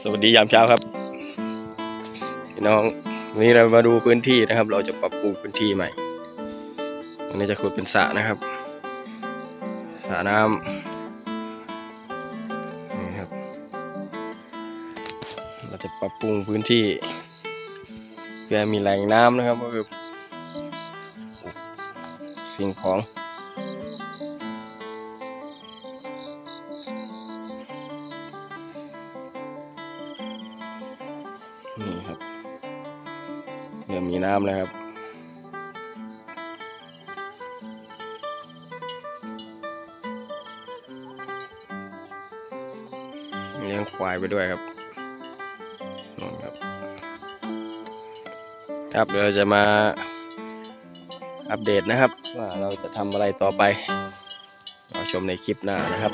สวัสดียามเช้าครับพี่น้องวันนี้เรามาดูพื้นที่นะครับ เราจะปรับปรุงพื้นที่ใหม่อันนี้จะขุดเป็นสระนะครับสระน้ำนี่ครับ เราจะปรับปรุงพื้นที่เพื่อมีแหล่งน้ำนะครับก็คือสิ่งของ นี่ครับเริ่มมีน้ำแล้วครับ เลี้ยงควายไปด้วยครับนู่นครับ ครับเดี๋ยวเราจะมาอัปเดตนะครับ ว่าเราจะทำอะไรต่อไปรอชมในคลิปหน้านะครับ